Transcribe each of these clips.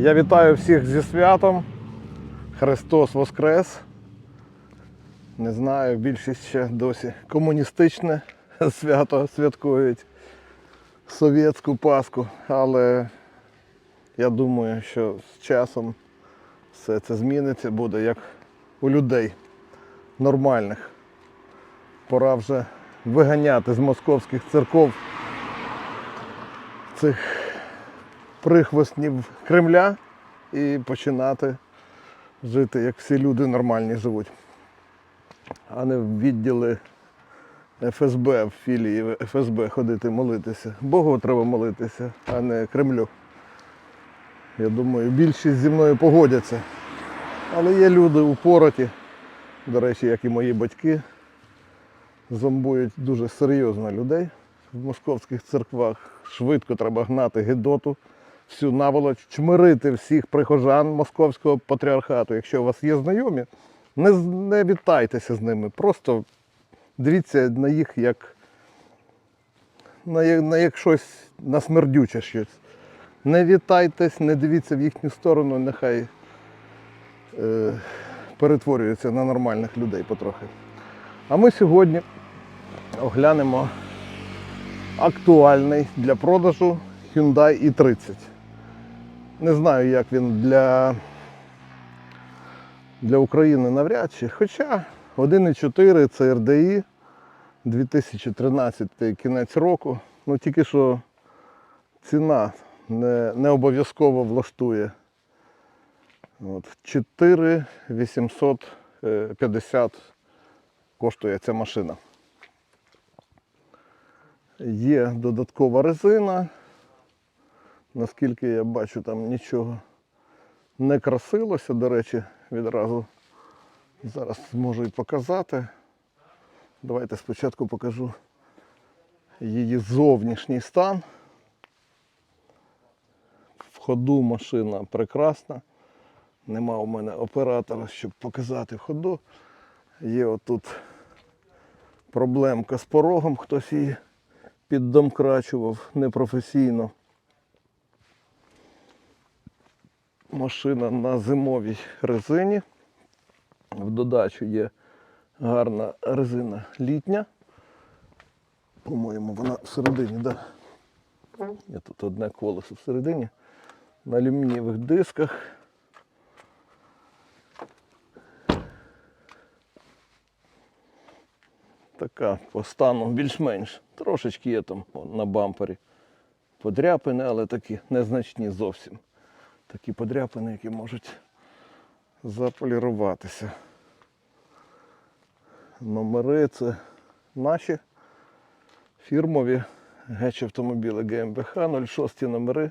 Я вітаю всіх зі святом. Христос Воскрес. Не знаю, більшість ще досі комуністичне свято святкують совєтську Пасху, але я думаю, що з часом все це зміниться, буде як у людей нормальних. Пора вже виганяти з московських церков цих прихвостнів Кремля і починати жити, як всі люди нормальні живуть, а не в відділи ФСБ, в філії ФСБ ходити молитися. Богу треба молитися, а не Кремлю. Я думаю, більшість зі мною погодяться. Але є люди упороті, до речі, як і мої батьки, зомбують дуже серйозно людей в московських церквах. Швидко треба гнати Гедоту, всю наволоч, чмирити всіх прихожан московського патріархату. Якщо у вас є знайомі, не, не вітайтеся з ними. Просто дивіться на їх як на, на як щось на смердюче щось. Не вітайтесь, не дивіться в їхню сторону, нехай е, перетворюються на нормальних людей потрохи. А ми сьогодні оглянемо актуальний для продажу Hyundai i30. Не знаю, як він для, для України навряд чи. Хоча 1,4 це RDI 2013 кінець року. Ну тільки що ціна не, не обов'язково влаштує. От, 4 850 коштує ця машина. Є додаткова резина. Наскільки я бачу, там нічого не красилося. До речі, відразу зараз зможу і показати. Давайте спочатку покажу її зовнішній стан. В ходу машина прекрасна. Нема у мене оператора, щоб показати в ходу. Є отут проблемка з порогом, хтось її піддомкрачував непрофесійно. Машина на зимовій резині. В додачу є гарна резина літня. По-моєму, вона всередині. Да? Є тут одне колесо всередині. На алюмінієвих дисках. Така по стану більш-менш. Трошечки є там на бампері подряпини, але такі незначні зовсім. Такі подряпини, які можуть заполіруватися. Номери це наші фірмові геч автомобіли ГМБХ 06 номери,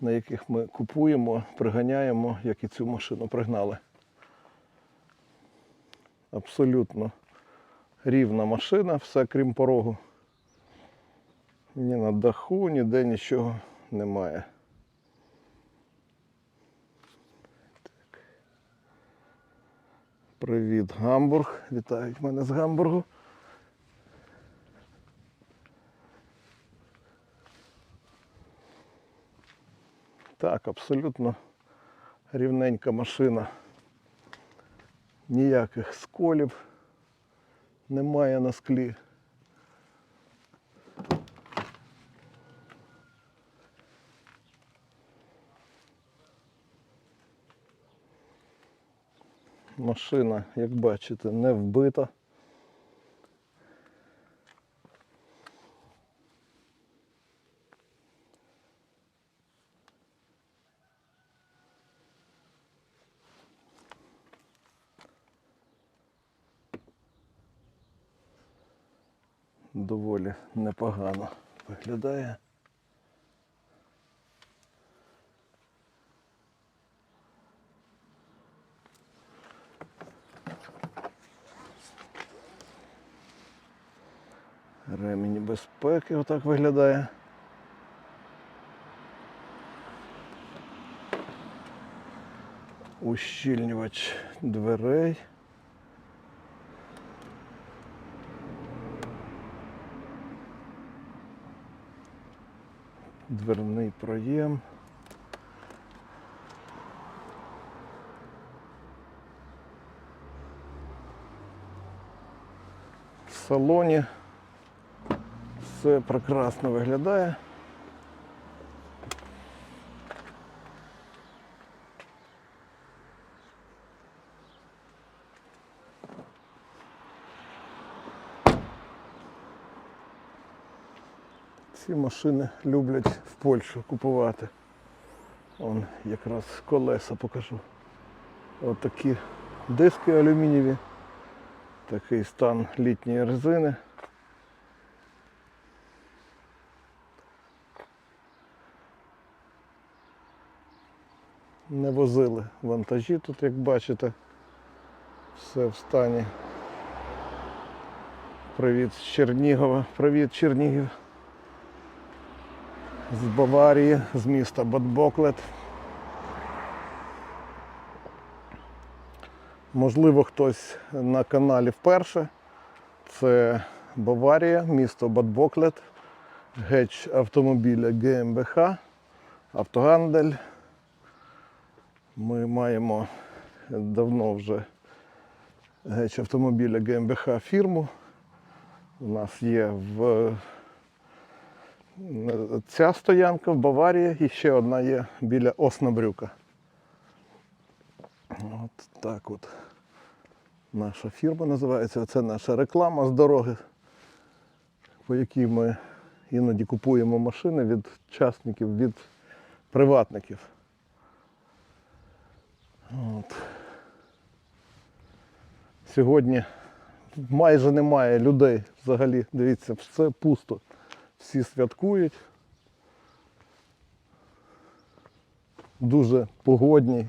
на яких ми купуємо, приганяємо, як і цю машину пригнали. Абсолютно рівна машина, все крім порогу. Ні на даху, ніде нічого немає. Привіт, Гамбург. Вітають мене з Гамбургу. Так, абсолютно рівненька машина. Ніяких сколів немає на склі. Машина, як бачите, не вбита. Доволі непогано виглядає. безпеки отак виглядає. Ущільнювач дверей. Дверний проєм. В салоні все прекрасно виглядає. Ці машини люблять в Польщу купувати. Вон якраз колеса покажу. От такі диски алюмінієві. Такий стан літньої резини. Не возили вантажі тут, як бачите. Все в стані. Привіт з Чернігова. Привіт, Чернігів. З Баварії, з міста Бадбоклет. Можливо, хтось на каналі вперше. Це Баварія, місто Бадбоклет, геч автомобіля ГМБХ, Автогандель. Ми маємо давно вже геч автомобіля ГМБХ фірму. У нас є в ця стоянка в Баварії і ще одна є біля Оснабрюка. От так от наша фірма називається. Це наша реклама з дороги, по якій ми іноді купуємо машини від частників, від приватників. От. Сьогодні майже немає людей взагалі. Дивіться, все пусто. Всі святкують. Дуже погодній,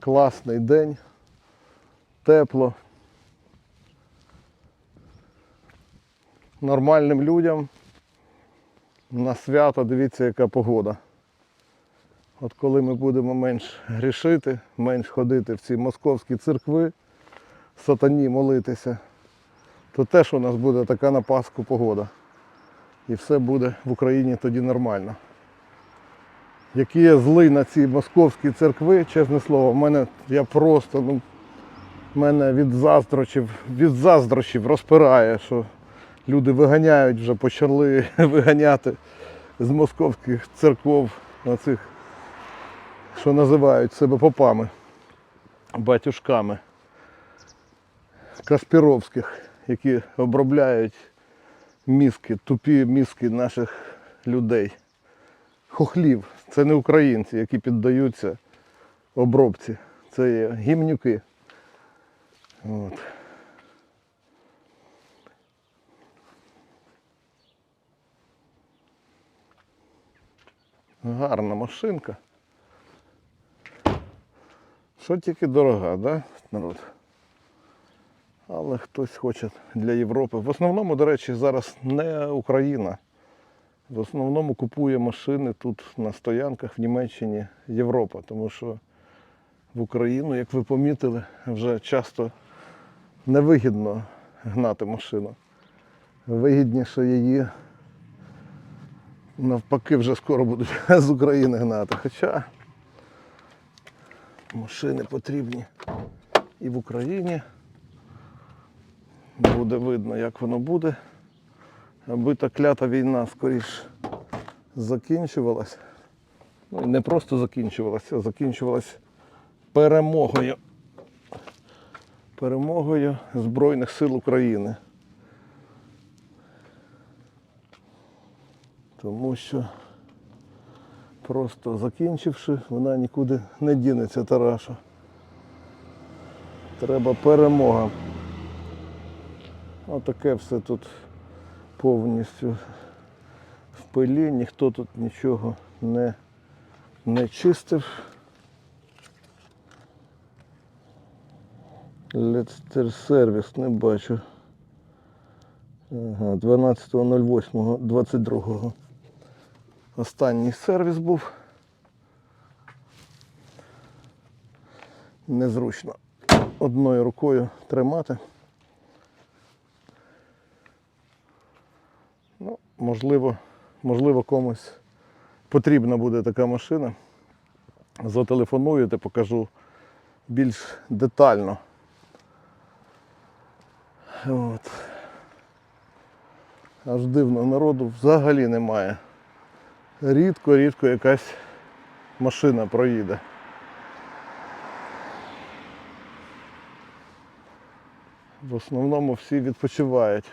класний день, тепло. Нормальним людям на свято дивіться, яка погода. От коли ми будемо менш грішити, менш ходити в ці московські церкви, сатані молитися, то теж у нас буде така на Пасху погода. І все буде в Україні тоді нормально. Який я злий на ці московські церкви, чесне слово, в мене я просто, ну, мене від заздрочів, від заздрощів розпирає, що люди виганяють вже, почали виганяти з московських церков оцих, що називають себе попами, батюшками Каспіровських, які обробляють мізки, тупі мізки наших людей. Хохлів. Це не українці, які піддаються обробці. Це є гімнюки. От. Гарна машинка. Що тільки дорога, да, народ? Але хтось хоче для Європи. В основному, до речі, зараз не Україна. В основному купує машини тут на стоянках в Німеччині Європа, тому що в Україну, як ви помітили, вже часто невигідно гнати машину. Вигідніше її навпаки вже скоро будуть з України гнати. Хоча машини потрібні і в Україні. Буде видно, як воно буде. Аби та клята війна скоріш закінчувалась. Ну і не просто закінчувалася, а закінчувалась перемогою. Перемогою Збройних сил України. Тому що просто закінчивши, вона нікуди не дінеться Тараша. Треба перемога. Отаке все тут повністю в пилі, ніхто тут нічого не, не чистив. Лецтер сервіс не бачу. Ага, 12.08.22. Останній сервіс був. Незручно одною рукою тримати. Ну, можливо, можливо, комусь потрібна буде така машина. Зателефонуєте, покажу більш детально. От. Аж дивно, народу взагалі немає. Рідко-рідко якась машина проїде. В основному всі відпочивають.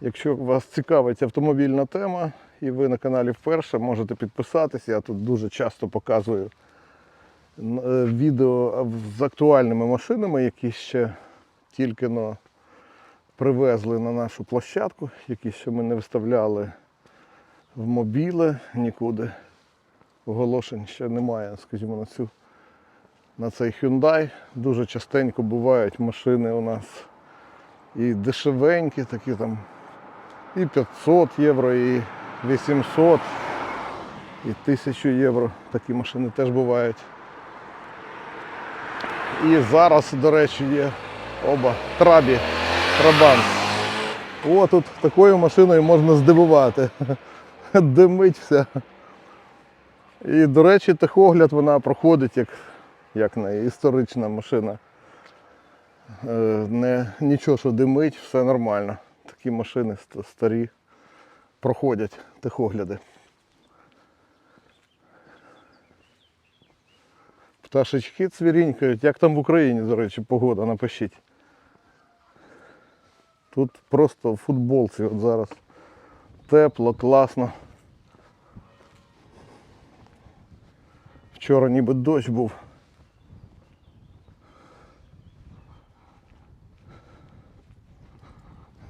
Якщо вас цікавить автомобільна тема і ви на каналі вперше, можете підписатися. Я тут дуже часто показую е, відео з актуальними машинами, які ще тільки но привезли на нашу площадку, які ще ми не виставляли в мобіле нікуди. Оголошень ще немає, скажімо, на цю на цей Hyundai. Дуже частенько бувають машини у нас і дешевенькі, такі там і 500 євро, і 800, і 1000 євро. Такі машини теж бувають. І зараз, до речі, є оба трабі, трабан. О, тут такою машиною можна здивувати. Димить все. І, до речі, техогляд вона проходить як, як не історична машина. Е, Не, нічого, що димить, все нормально. Такі машини старі проходять техогляди. Пташечки цвірінькають. Як там в Україні, до речі, погода, напишіть. Тут просто в футболці от зараз. Тепло, класно. Вчора ніби дощ був.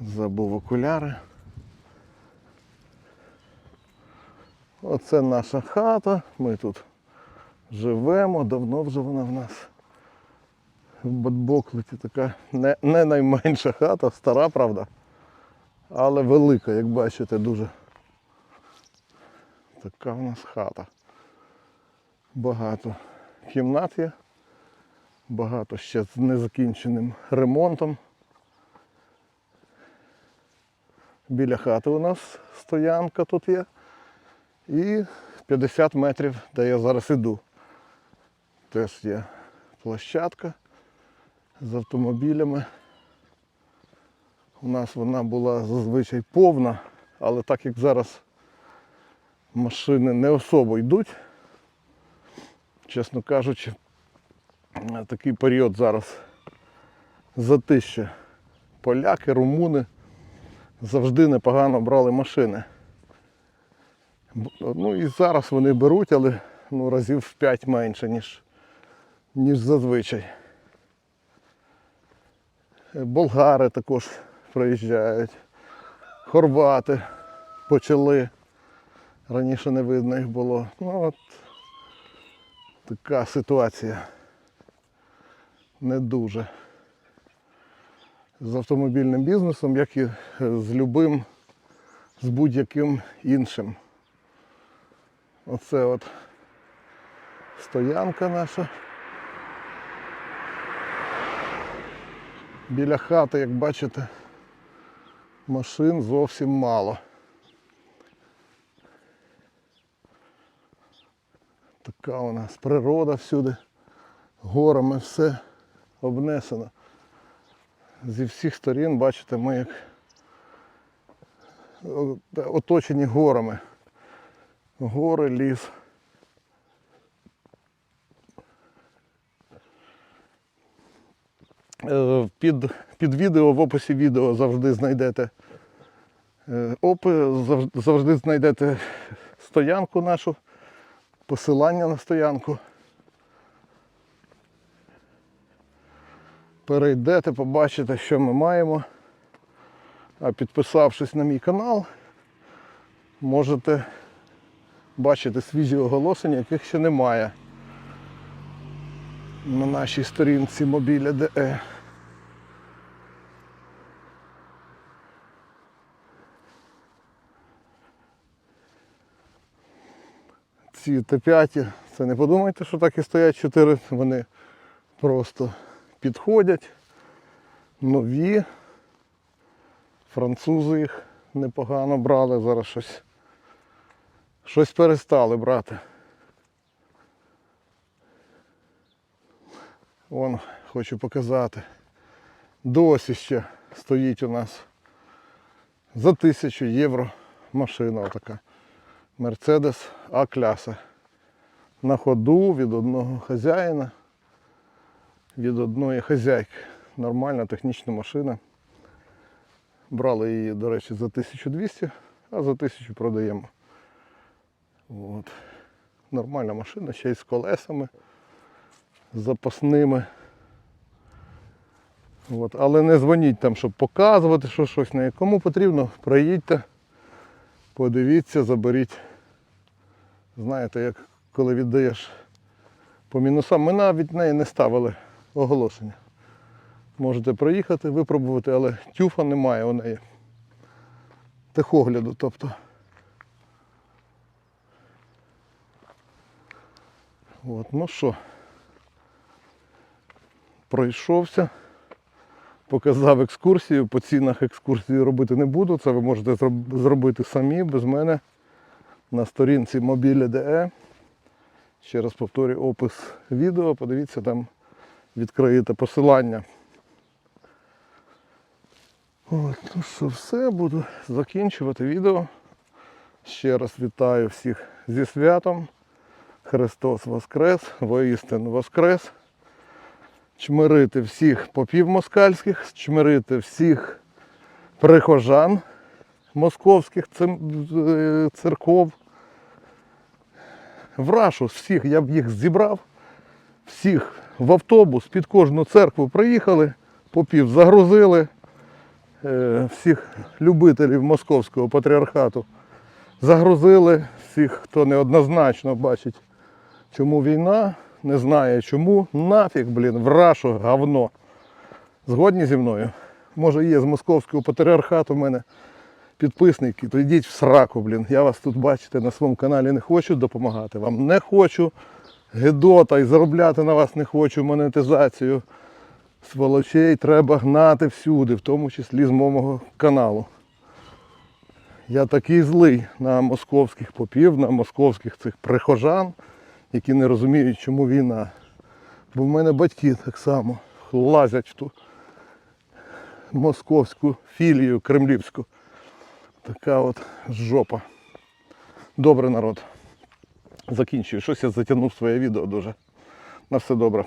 Забув окуляри. Оце наша хата. Ми тут живемо, давно вже вона в нас. В Бадбоклиті така не, не найменша хата, стара, правда, але велика, як бачите, дуже. Така в нас хата. Багато кімнат є, багато ще з незакінченим ремонтом. Біля хати у нас стоянка тут є. І 50 метрів, де я зараз іду. Теж є площадка з автомобілями. У нас вона була зазвичай повна, але так як зараз машини не особо йдуть, чесно кажучи, такий період зараз затище. Поляки, румуни завжди непогано брали машини. Ну і зараз вони беруть, але ну, разів в 5 менше, ніж, ніж зазвичай. Е, Болгари також приїжджають, хорвати почали. Раніше не видно їх було. Ну от така ситуація. Не дуже. З автомобільним бізнесом, як і з любим, з будь-яким іншим. Оце от стоянка наша. Біля хати, як бачите, машин зовсім мало. Така у нас природа всюди, горами все обнесено. Зі всіх сторін, бачите, ми як оточені горами. Гори, ліс. Під, під відео, в описі відео завжди знайдете е, опи, завжди, знайдете стоянку нашу, посилання на стоянку. Перейдете, побачите, що ми маємо. А підписавшись на мій канал, можете бачити свіжі оголошення, яких ще немає на нашій сторінці мобіля Ці Т5, це не подумайте, що так і стоять 4, вони просто підходять. Нові. Французи їх непогано брали, зараз щось, щось перестали брати. Вон, хочу показати. Досі ще стоїть у нас за тисячу євро машина Мерседес А-кляса. На ходу від одного хазяїна, від одної хазяйки. Нормальна технічна машина. Брали її, до речі, за 1200, а за 1000 продаємо. От. Нормальна машина, ще й з колесами запасними. От. Але не дзвоніть там, щоб показувати, що щось не кому потрібно, проїдьте, подивіться, заберіть. Знаєте, як коли віддаєш по мінусам, ми навіть неї не ставили оголошення. Можете проїхати, випробувати, але тюфа немає у неї. Техогляду, тобто. От, ну що, пройшовся, показав екскурсію. По цінах екскурсії робити не буду. Це ви можете зробити самі без мене на сторінці mobile.de. Ще раз повторюю опис відео, подивіться, там відкриєте посилання. От, ну що, все, буду закінчувати відео. Ще раз вітаю всіх зі святом. Христос Воскрес, воістину Воскрес. Чмирити всіх попів москальських, чмирити всіх прихожан московських е, церков. В рашу всіх, я б їх зібрав, всіх в автобус під кожну церкву приїхали, попів загрузили, е, всіх любителів московського патріархату загрузили, всіх, хто неоднозначно бачить, чому війна, не знає чому, нафіг, блін, в рашу говно. Згодні зі мною? Може є з московського патріархату в мене підписники, то йдіть в сраку, блін. Я вас тут бачите на своєму каналі не хочу допомагати вам. Не хочу гедота і заробляти на вас не хочу монетизацію. Сволочей треба гнати всюди, в тому числі з мого каналу. Я такий злий на московських попів, на московських цих прихожан, які не розуміють, чому війна. Бо в мене батьки так само лазять в ту московську філію кремлівську. Така от жопа. Добре народ. Закінчую. Щось я затягнув своє відео дуже. На все добре.